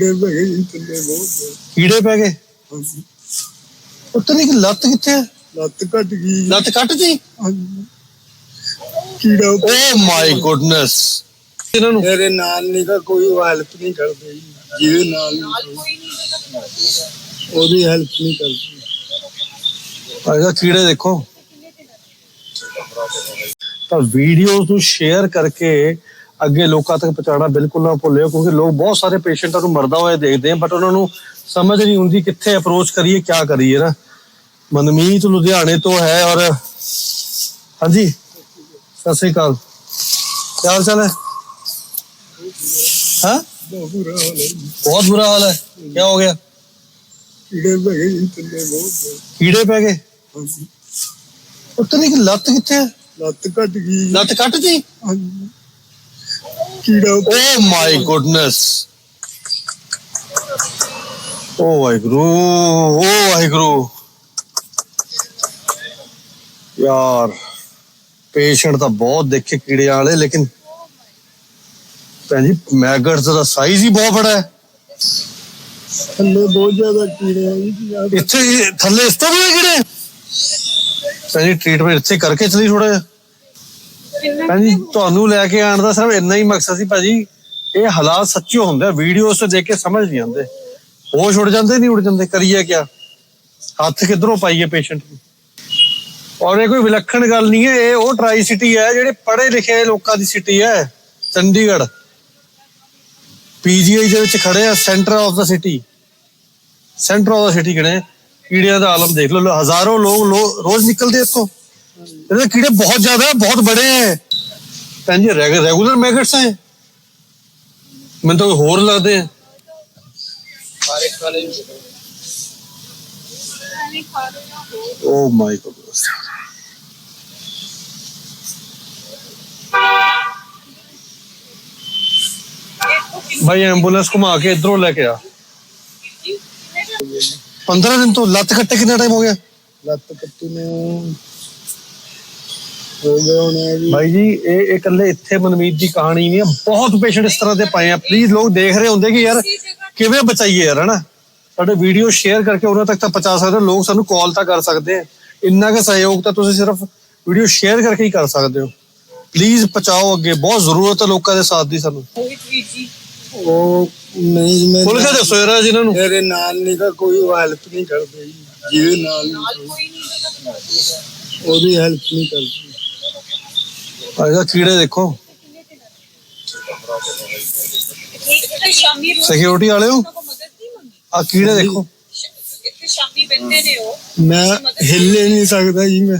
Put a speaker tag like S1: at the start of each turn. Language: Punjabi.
S1: ਕੀੜੇ ਭਗੇ ਜੀ ਥੱਲੇ ਬਹੁਤ
S2: ਕੀੜੇ ਪੈ ਗਏ?
S1: ਹਾਂਜੀ।
S2: ਉੱਤਰ ਦੀ ਲੱਤ ਕਿੱਥੇ ਹੈ
S1: ਲੱਤ ਕੱਟ ਗਈ।
S2: ਲੱਤ ਕੱਟਦੀ
S1: ਹਾਂਜੀ। ਕੀੜਾ
S2: ਓ ਮਾਈ ਗੁੱਡਨੈਸ ਇਹਨਾਂ ਨੂੰ?
S1: ਮੇਰੇ ਨਾਲ ਨਹੀਂ ਤਾਂ ਕੋਈ ਹੈਲਪ ਨਹੀਂ ਕਰਦਾ ਜੀ। ਜਿਹਦੇ ਨਾਲ ਨਹੀਂ ਕੋਈ। ਉਹਦੀ ਹੈਲਪ ਨਹੀਂ ਕਰਦੀ।
S2: ਆਏਗਾ ਕੀੜੇ ਦੇਖੋ। ਤਾਂ ਵੀਡੀਓਜ਼ ਨੂੰ ਸ਼ੇਅਰ ਕਰਕੇ ਅੱਗੇ ਲੋਕਾਂ ਤੱਕ ਪਹੁੰਚਾਉਣਾ ਬਿਲਕੁਲ ਨਾ ਭੁੱਲਿਓ ਕਿਉਂਕਿ ਲੋਕ ਬਹੁਤ ਸਾਰੇ ਪੇਸ਼ੈਂਟਾਂ ਨੂੰ ਮਰਦਾ ਹੋਇਆ ਦੇਖਦੇ ਆ ਬਟ ਉਹਨਾਂ ਨੂੰ ਸਮਝ ਨਹੀਂ ਹੁੰਦੀ ਕਿੱਥੇ ਅਪਰੋਚ ਕਰੀਏ ਕੀ ਕਰੀਏ ਨਾ। ਮਨਮੀਤ ਲੁਧਿਆਣੇ ਤੋਂ ਹੈ ਔਰ ਹਾਂਜੀ ਸਤਿ ਸ੍ਰੀ ਅਕਾਲ। ਕੀ ਹਾਲ ਚਾਲ ਹੈ? ਹਾਂ?
S1: ਬਹੁਤ ਬੁਰਾ ਹਾਲ ਹੈ। ਜੀ।
S2: ਕੀ ਹੋ ਗਿਆ?
S1: ਕੀੜੇ ਭਗੇ ਜੀ ਥੱਲੇ ਬਹੁਤ
S2: ਕੀੜੇ ਪੈ ਗਏ? ਉੱਤਰ ਦੀ ਲੱਤ ਕਿੱਥੇ
S1: ਲੱਤ ਕੱਟ ਗਈ।
S2: ਲੱਤ ਕੱਟਦੀ
S1: ਹਾਂਜੀ। ਕੀੜਾ
S2: ਓ ਮਾਈ ਗੁੱਡਨੈਸ ਓ ਵਾਹਿਗੁਰੂ ਓ ਵਾਹਿਗੁਰੂ ਯਾਰ ਪੇਸ਼ੈਂਟ ਤਾਂ ਬਹੁਤ ਦੇਖੇ ਕੀੜਿਆਂ ਵਾਲੇ ਲੇਕਿਨ ਭੈਣ ਜੀ ਮੈਗਟਸ ਦਾ ਸਾਈਜ਼ ਹੀ ਬਹੁਤ ਬੜਾ ਹੈ
S1: ਥੱਲੇ ਬਹੁਤ ਜ਼ਿਆਦਾ ਕੀੜੇ ਆ ਜੀ ਪੰਜਾਹ
S2: ਇੱਥੇ ਹੀ ਥੱਲੇ ਇਸ ਤੋਂ ਵੀ ਹੈ ਕੀੜੇ ਭੈਣ ਜੀ ਟ੍ਰੀਟਮੈਂਟ ਇੱਥੇ ਕਰਕੇ ਚਲੀ ਥੋੜਾ ਜਿਹਾ ਭੈਣ ਤੁਹਾਨੂੰ ਲੈ ਕੇ ਆਉਣ ਦਾ ਸਿਰਫ ਇੰਨਾ ਹੀ ਮਕਸਦ ਸੀ ਭਾਜੀ, ਇਹ ਹਾਲਾਤ ਸੱਚੇ ਹੁੰਦੇ ਆ ਤੋਂ ਦੇਖ ਕੇ ਸਮਝ ਨਹੀਂ ਆਉਂਦੇ। ਹੋਸ਼ ਉੜ ਜਾਂਦੇ, ਨਹੀਂ ਉੜ ਜਾਂਦੇ, ਕਰੀਏ ਕਿਆ? ਹੱਥ ਕਿੱਧਰੋਂ ਪਾਈਏ ਪੇਸ਼ੈਂਟ ਨੂੰ? ਔਰ ਇਹ ਕੋਈ ਵਿਲੱਖਣ ਗੱਲ ਨਹੀਂ ਹੈ, ਇਹ ਉਹ ਟਰਾਈ ਸਿਟੀ ਹੈ, ਜਿਹੜੇ ਪੜ੍ਹੇ ਲਿਖੇ ਲੋਕਾਂ ਦੀ ਸਿਟੀ ਹੈ, ਚੰਡੀਗੜ੍ਹ। ਪੀਜੀਆਈ ਦੇ ਵਿੱਚ ਖੜੇ ਆ centre of the city centre of the city ਖੜੇ ਆ। ਕੀੜਿਆਂ ਦਾ ਆਲਮ ਦੇਖ ਲਓ ਲੋ- ਹਜ਼ਾਰੋਂ ਲੋਕ ਰੋਜ਼ ਨਿਕਲਦੇ ਇੱਥੋਂ। ਇਹਦੇ ਕੀੜੇ ਬਹੁਤ ਜ਼ਿਆਦਾ ਹੈ ਬਹੁਤ ਬੜੇ ਹੈ ਭੈਣ ਜੀ ਰੈਗੂਲਰ ਮੈਗਟਸ ਹੈ ਮੈਨੂੰ ਤਾਂ ਕੋਈ ਹੋਰ ਲੱਗਦੇ ਹੈ ਓ ਮਾਈ ਗॉड ਭਾਈ ਐਂਬੂਲੈਂਸ ਘੁਮਾ ਕੇ ਇਧਰੋਂ ਲੈ ਕੇ ਆ 15 ਦਿਨ ਤੋਂ ਲੱਤ ਕੱਟੇ ਕਿੰਨਾ ਟਾਈਮ ਹੋ ਗਿਆ
S1: ਲੱਤ ਕੱਟੀ ਨੂੰ ਹੋ ਹੋਣਾ ਜੀ
S2: ਭਾਈ ਜੀ ਇਹ ਇਹ ਇਕੱਲੇ ਇੱਥੇ ਮਨਮੀਤ ਦੀ ਕਹਾਣੀ ਨਹੀਂ ਹੈ। ਬਹੁਤ ਪੇਸ਼ੈਂਟ ਇਸ ਤਰ੍ਹਾਂ ਦੇ ਪਏ ਆ। ਪਲੀਜ਼ ਲੋਕ ਦੇਖ ਰਹੇ ਹੁੰਦੇ ਕਿ ਯਾਰ ਕਿਵੇਂ ਬਚਾਈਏ ਯਾਰ ਹਨਾ? ਸਾਡੇ ਵੀਡੀਓ ਸ਼ੇਅਰ ਕਰਕੇ ਉਹਨਾਂ ਤੱਕ ਤਾਂ ਪਹੁੰਚਾ ਸਕਦੇ ਲੋਕ ਸਾਨੂੰ ਕਾਲ ਤਾਂ ਕਰ ਸਕਦੇ ਆ। ਇੰਨਾ ਕੁ ਸਹਿਯੋਗ ਤਾਂ ਤੁਸੀਂ ਸਿਰਫ ਵੀਡੀਓ ਸ਼ੇਅਰ ਕਰਕੇ ਹੀ ਕਰ ਸਕਦੇ ਹੋ। ਪਲੀਜ਼ ਪਹੁੰਚਾਓ ਅੱਗੇ। ਬਹੁਤ ਜ਼ਰੂਰਤ ਹੈ ਲੋਕਾਂ ਦੇ ਸਾਥ ਦੀ ਸਾਨੂੰ।
S1: ਉਹ ਨਹੀਂ ਮੈਂ
S2: ਖੁੱਲ ਕੇ ਦੱਸੋ ਯਾਰ ਜਿਨ੍ਹਾਂ ਨੂੰ।
S1: ਮੇਰੇ ਨਾਲ ਨਹੀਂ ਤਾਂ ਕੋਈ ਹੈਲਪ ਨਹੀਂ ਕਰਦਾ ਜੀ। ਜਿਹਦੇ ਨਾਲ ਨਹੀਂ ਕੋਈ। ਉਹਦੀ ਹੈਲਪ ਨਹੀਂ ਕਰਦੀ।
S2: ਆਏਗਾ ਕੀੜੇ ਦੇਖੋ।
S3: ਸ਼ਾਮੀ ਰੋਜ਼
S2: ਸਿਕਿਉਰਿਟੀ ਵਾਲਿਓ ਆ ਕੀੜੇ ਦੇਖੋ।
S3: ਇੱਥੇ ਸ਼ਾਮੀ ਬੰਦੇ ਨੇ ਉਹ।
S1: ਮੈਂ ਹਿੱਲੇ ਨਹੀਂ ਸਕਦਾ ਜੀ ਮੈਂ।